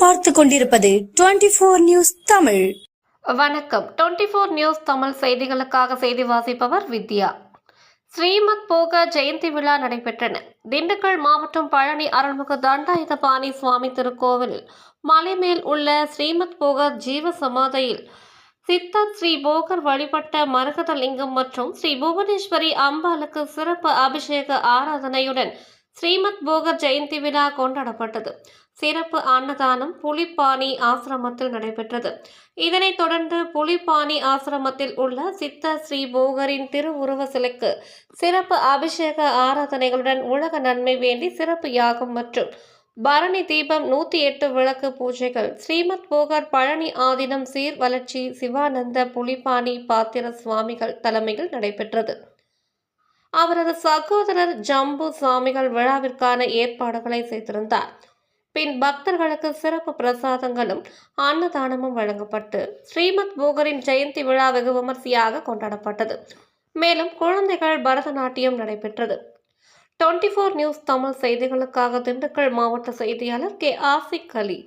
பார்த்து கொண்டிருப்பது twenty four news Tamil. வணக்கம். டுவெண்ட்டி ஃபோர் நியூஸ் தமிழ் செய்திகளுக்காக செய்தி வாசிப்பவர் வித்யா. ஸ்ரீமத் போக ஜெயந்தி விழா நடைபெற்றன. திண்டுக்கல் மாவட்டம் பழனி அருள்மிகு தண்டாயுதபாணி சுவாமி திருக்கோவில் மலைமேல் உள்ள ஸ்ரீமத் போக ஜீவ சமாதையில் சித்தர் ஸ்ரீ போகர் வழிபட்ட மரகதலிங்கம் மற்றும் ஸ்ரீ புவனேஸ்வரி அம்பாளுக்கு சிறப்பு அபிஷேக ஆராதனையுடன் ஸ்ரீமத் போகர் ஜெயந்தி விழா கொண்டாடப்பட்டது. சிறப்பு அன்னதானம் புலிப்பாணி ஆசிரமத்தில் நடைபெற்றது. இதனைத் தொடர்ந்து புலிப்பாணி ஆசிரமத்தில் உள்ள சித்த ஸ்ரீ போகரின் திருவுருவ சிலைக்கு சிறப்பு அபிஷேக ஆராதனைகளுடன் உலக நன்மை வேண்டி சிறப்பு யாகம் மற்றும் பரணி தீபம் நூற்றி எட்டு விளக்கு பூஜைகள் ஸ்ரீமத் போகர் பழனி ஆதீனம் சீர் வளர்ச்சி சிவானந்த புலிப்பாணி பாத்திர சுவாமிகள் தலைமையில் நடைபெற்றது. அவரது சகோதரர் ஜம்பு சுவாமிகள் விழாவிற்கான ஏற்பாடுகளை செய்திருந்தார். பின் பக்தர்களுக்கு சிறப்பு பிரசாதங்களும் அன்னதானமும் வழங்கப்பட்டு ஸ்ரீமத் போகரின் ஜெயந்தி விழா வெகு விமர்சையாக கொண்டாடப்பட்டது. மேலும் குழந்தைகள் பரதநாட்டியம் நடைபெற்றது. டுவெண்ட்டி ஃபோர் நியூஸ் தமிழ் செய்திகளுக்காக திண்டுக்கல் மாவட்ட செய்தியாளர் கே ஆசிக் அலி.